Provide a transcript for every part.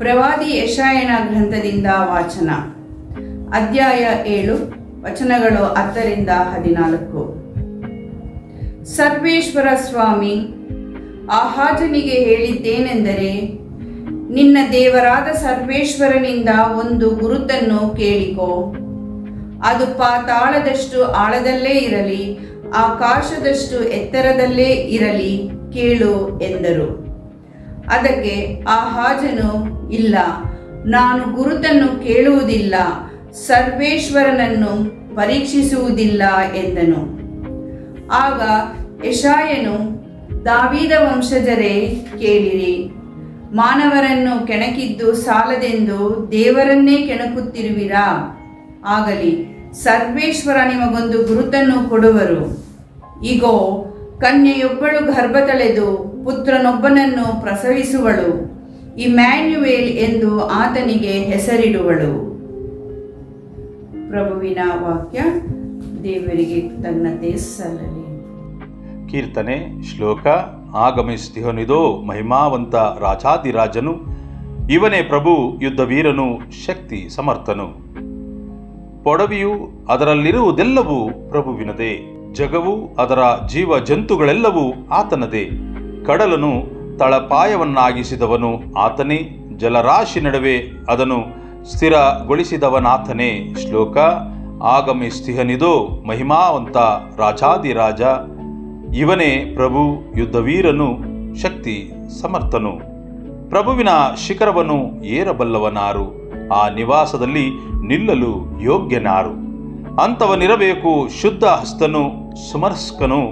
ಪ್ರವಾದಿ ಯಶಾಯನ ಗ್ರಂಥದಿಂದ ವಾಚನ. ಅಧ್ಯಾಯ ಏಳು, ವಚನಗಳು ಹತ್ತರಿಂದ ಹದಿನಾಲ್ಕು. ಸರ್ವೇಶ್ವರ ಸ್ವಾಮಿ, ಆಹಾಜನಿಗೆ ಹೇಳಿದ್ದೇನೆಂದರೆ, ನಿನ್ನ ದೇವರಾದ ಸರ್ವೇಶ್ವರನಿಂದ ಒಂದು ಗುರುತನ್ನು ಕೇಳಿಕೋ. ಅದು ಪಾತಾಳದಷ್ಟು ಆಳದಲ್ಲೇ ಇರಲಿ, ಆಕಾಶದಷ್ಟು ಎತ್ತರದಲ್ಲೇ ಇರಲಿ ಕೇಳು ಎಂದರು. ಅದಕ್ಕೆ ಆಹಾಜನು ಇಲ್ಲ. ನಾನು ಗುರುತನ್ನು ಕೇಳುವುದಿಲ್ಲ, ಸರ್ವೇಶ್ವರನನ್ನು ಪರೀಕ್ಷಿಸುವುದಿಲ್ಲ ಎಂದನು. ಆಗ ಯಶಾಯನು, ದಾವಿದ ವಂಶಜರೇ, ಕೇಳಿರಿ. ಮಾನವರನ್ನು ಕೆಣಕಿದ್ದು ಸಾಲದೆಂದು ದೇವರನ್ನೇ ಕೆಣಕುತ್ತಿರುವಿರಾ? ಆಗಲಿ, ಸರ್ವೇಶ್ವರ ನಿಮಗೊಂದು ಗುರುತನ್ನು ಕೊಡುವರು. ಇಗೋ, ಕನ್ಯೆಯೊಬ್ಬಳು ಗರ್ಭ ತಳೆದು ಪುತ್ರನೊಬ್ಬನನ್ನು ಪ್ರಸವಿಸುವಳು. ಇಮ್ಯಾನ್ಯುವೇಲ್ ಎಂದು ಆತನಿಗೆ ಹೆಸರಿಡುವಳು. ಪ್ರಭುವಿನ ವಾಕ್ಯ, ದೇವರಿಗೆ ತನ್ನದೇ ಸಲ್ಲಲಿ. ಕೀರ್ತನೆ, ಶ್ಲೋಕ ಆಗಮಿಸ್ತಿಹನಿದೋ ಮಹಿಮಾವಂತ ರಾಜಾದಿರಾಜನು ಇವನೇ ಪ್ರಭು, ಯುದ್ಧವೀರನು, ಶಕ್ತಿ ಸಮರ್ಥನು. ಪೊಡವಿಯು ಅದರಲ್ಲಿರುವುದೆಲ್ಲವೂ ಪ್ರಭುವಿನದೇ, ಜಗವು ಅದರ ಜೀವ ಜಂತುಗಳೆಲ್ಲವೂ ಆತನದೇ, ಕಡಲನು ತಳಪಾಯವನ್ನಾಗಿಸಿದವನು ಆತನೇ, ಜಲರಾಶಿ ನಡುವೆ ಅದನ್ನು ಸ್ಥಿರಗೊಳಿಸಿದವನಾತನೇ ಶ್ಲೋಕ ಆಗಮಿಸ್ತಿಹನಿದೋ ಮಹಿಮಾವಂತ ರಾಜಾದಿರಾಜ ಇವನೇ ಪ್ರಭು ಯುದ್ಧವೀರನು, ಶಕ್ತಿ ಸಮರ್ಥನು. ಪ್ರಭುವಿನ ಶಿಖರವನ್ನು ಏರಬಲ್ಲವನಾರು, ಆ ನಿವಾಸದಲ್ಲಿ ನಿಲ್ಲಲು ಯೋಗ್ಯನಾರು. ಅಂಥವನಿರಬೇಕು, ಶುದ್ಧ ಹಸ್ತನು ಸುಮರ್ಸ್ಕನು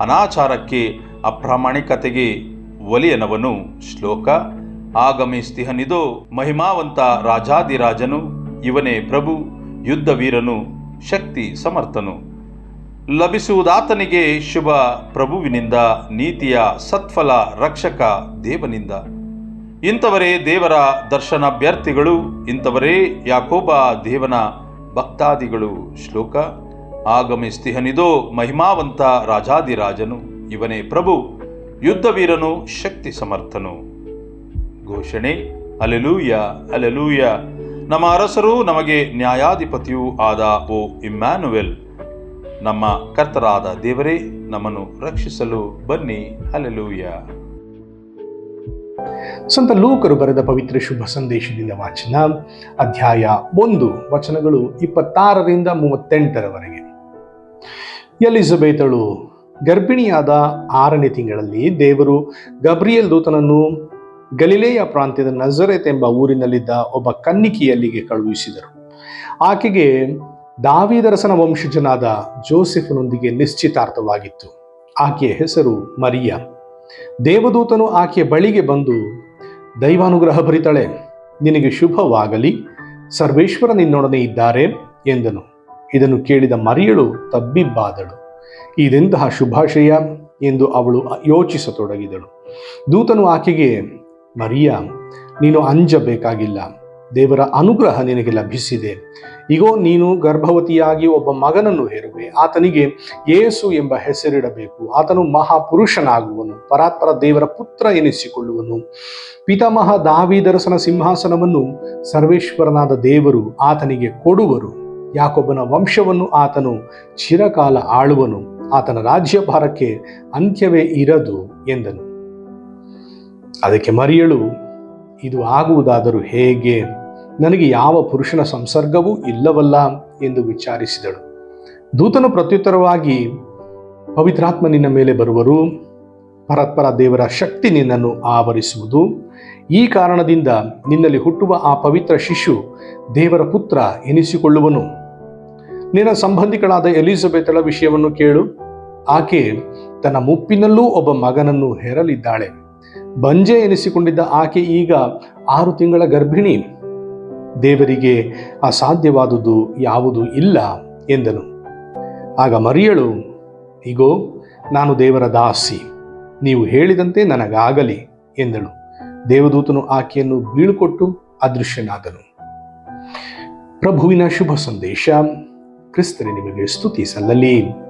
ಅನಾಚಾರಕ್ಕೆ ಅಪ್ರಾಮಾಣಿಕತೆಗೆ ಒಲಿಯನವನು ಶ್ಲೋಕ. ಆಗಮಿಸ್ತಿಹನಿದೋ ಮಹಿಮಾವಂತ ರಾಜಾದಿರಾಜನು ಇವನೇ ಪ್ರಭು, ಯುದ್ಧವೀರನು, ಶಕ್ತಿ ಸಮರ್ಥನು. ಲಭಿಸುವುದಾತನಿಗೆ ಶುಭ ಪ್ರಭುವಿನಿಂದ, ನೀತಿಯ ಸತ್ಫಲ ರಕ್ಷಕ ದೇವನಿಂದ. ಇಂಥವರೇ ದೇವರ ದರ್ಶನಾಭ್ಯರ್ಥಿಗಳು, ಇಂಥವರೇ ಯಾಕೋಬ ದೇವನ ಭಕ್ತಾದಿಗಳು. ಶ್ಲೋಕ. ಆಗಮಿಸ್ತಿಹನಿದೋ ಮಹಿಮಾವಂತ ರಾಜಾದಿರಾಜನು ಇವನೇ ಪ್ರಭು ಯುದ್ಧವೀರನು ಶಕ್ತಿ ಸಮರ್ಥನು. ಘೋಷಣೆ, ಅಲೆಲೂಯ ಅಲೆಲೂಯ, ನಮ್ಮ ಅರಸರು ನಮಗೆ ನ್ಯಾಯಾಧಿಪತಿಯೂ ಆದ ಓ ಇಮ್ಯಾನುವೆಲ್ ನಮ್ಮ ಕರ್ತರಾದ ದೇವರೇ, ನಮ್ಮನ್ನು ರಕ್ಷಿಸಲು ಬನ್ನಿ, ಅಲೆಲೂಯ. ಸಂತ ಲೂಕರು ಬರೆದ ಪವಿತ್ರ ಶುಭ ಸಂದೇಶದಿಂದ ವಾಚನ ಅಧ್ಯಾಯ ಒಂದು, ವಚನಗಳು ಇಪ್ಪತ್ತಾರರಿಂದ ಮೂವತ್ತೆಂಟರವರೆಗೆ. ಎಲಿಜಬೆತಳು ಗರ್ಭಿಣಿಯಾದ ಆರನೇ ತಿಂಗಳಲ್ಲಿ ದೇವರು ಗಬ್ರಿಯಲ್ ದೂತನನ್ನು ಗಲಿಲೆಯ ಪ್ರಾಂತ್ಯದ ನಜರೆತ್ ಎಂಬ ಊರಿನಲ್ಲಿದ್ದ ಒಬ್ಬ ಕನ್ನಿಕೆಯಲ್ಲಿಗೆ ಕಳುಹಿಸಿದರು. ಆಕೆಗೆ ದಾವಿದರಸನ ವಂಶಜನಾದ ಜೋಸೆಫನೊಂದಿಗೆ ನಿಶ್ಚಿತಾರ್ಥವಾಗಿತ್ತು. ಆಕೆಯ ಹೆಸರು ಮರಿಯ. ದೇವದೂತನು ಆಕೆಯ ಬಳಿಗೆ ಬಂದು, ದೈವಾನುಗ್ರಹ ಭರಿತಳೆ, ನಿನಗೆ ಶುಭವಾಗಲಿ, ಸರ್ವೇಶ್ವರ ನಿನ್ನೊಡನೆ ಇದ್ದಾರೆ ಎಂದನು. ಇದನ್ನು ಕೇಳಿದ ಮರಿಯಳು ತಬ್ಬಿಬ್ಬಾದಳು. ಇದೆಂತಹ ಶುಭಾಶಯ ಎಂದು ಅವಳು ಯೋಚಿಸತೊಡಗಿದಳು. ದೂತನು ಆಕೆಗೆ, ಮರಿಯ, ನೀನು ಅಂಜಬೇಕಾಗಿಲ್ಲ. ದೇವರ ಅನುಗ್ರಹ ನಿನಗೆ ಲಭಿಸಿದೆ. ಇಗೋ, ನೀನು ಗರ್ಭವತಿಯಾಗಿ ಒಬ್ಬ ಮಗನನ್ನು ಹೇರುವೆ. ಆತನಿಗೆ ಏಸು ಎಂಬ ಹೆಸರಿಡಬೇಕು. ಆತನು ಮಹಾಪುರುಷನಾಗುವನು. ಪರಾತ್ಪರ ದೇವರ ಪುತ್ರ ಎನಿಸಿಕೊಳ್ಳುವನು. ಪಿತಾಮಹ ದಾವಿದರಸನ ಸಿಂಹಾಸನವನ್ನು ಸರ್ವೇಶ್ವರನಾದ ದೇವರು ಆತನಿಗೆ ಕೊಡುವರು. ಯಾಕೊಬ್ಬನ ವಂಶವನ್ನು ಆತನು ಚಿರಕಾಲ ಆಳುವನು. ಆತನ ರಾಜ್ಯಭಾರಕ್ಕೆ ಅಂತ್ಯವೇ ಇರದು ಎಂದನು. ಅದಕ್ಕೆ ಮರಿಯಳು, ಇದು ಆಗುವುದಾದರೂ ಹೇಗೆ? ನನಗೆ ಯಾವ ಪುರುಷನ ಸಂಸರ್ಗವೂ ಇಲ್ಲವಲ್ಲ ಎಂದು ವಿಚಾರಿಸಿದಳು. ದೂತನು ಪ್ರತ್ಯುತ್ತರವಾಗಿ, ಪವಿತ್ರಾತ್ಮ ನಿನ್ನ ಮೇಲೆ ಬರುವರು. ಪರತ್ಪರ ದೇವರ ಶಕ್ತಿ ನಿನ್ನನ್ನು ಆವರಿಸುವುದು. ಈ ಕಾರಣದಿಂದ ನಿನ್ನಲ್ಲಿ ಹುಟ್ಟುವ ಆ ಪವಿತ್ರ ಶಿಶು ದೇವರ ಪುತ್ರ ಎನಿಸಿಕೊಳ್ಳುವನು. ನಿನ್ನ ಸಂಬಂಧಿಗಳಾದ ಎಲಿಜಬೆತ್ಳ ವಿಷಯವನ್ನು ಕೇಳು. ಆಕೆ ತನ್ನ ಮುಪ್ಪಿನಲ್ಲೂ ಒಬ್ಬ ಮಗನನ್ನು ಹೆರಲಿದ್ದಾಳೆ. ಬಂಜೆ ಎನಿಸಿಕೊಂಡಿದ್ದ ಆಕೆ ಈಗ ಆರು ತಿಂಗಳ ಗರ್ಭಿಣಿ. ದೇವರಿಗೆ ಅಸಾಧ್ಯವಾದುದು ಯಾವುದು ಇಲ್ಲ ಎಂದನು. ಆಗ ಮರಿಯಳು, ಇಗೋ, ನಾನು ದೇವರ ದಾಸಿ. ನೀವು ಹೇಳಿದಂತೆ ನನಗಾಗಲಿ ಎಂದಳು. ದೇವದೂತನು ಆಕೆಯನ್ನು ಬೀಳುಕೊಟ್ಟು ಅದೃಶ್ಯನಾದನು. ಪ್ರಭುವಿನ ಶುಭ ಸಂದೇಶ. ಕ್ರಿಸ್ತರೇ ನಿಮಗೆ ಸ್ತುತಿ ಸಲ್ಲಲಿ.